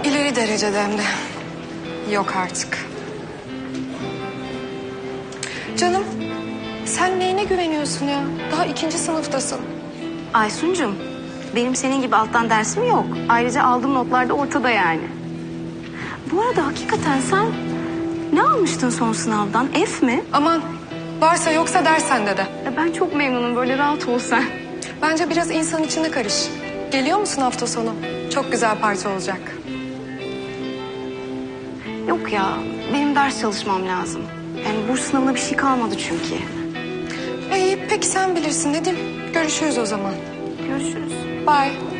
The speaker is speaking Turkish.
O derecede hem de. Yok artık. Canım sen neyine güveniyorsun ya? Daha ikinci sınıftasın. Aysun'cum benim senin gibi alttan dersim yok. Ayrıca aldığım notlar da ortada yani. Bu arada hakikaten sen ne almıştın son sınavdan? F mi? Aman varsa yoksa dersen de de. Ya ben çok memnunum böyle rahat ol sen. Bence biraz insan içine karış. Geliyor musun hafta sonu? Çok güzel parti olacak. Yok ya benim ders çalışmam lazım. Yani burs sınavına bir şey kalmadı çünkü. İyi peki sen bilirsin Nedim. Görüşürüz o zaman. Görüşürüz. Bye.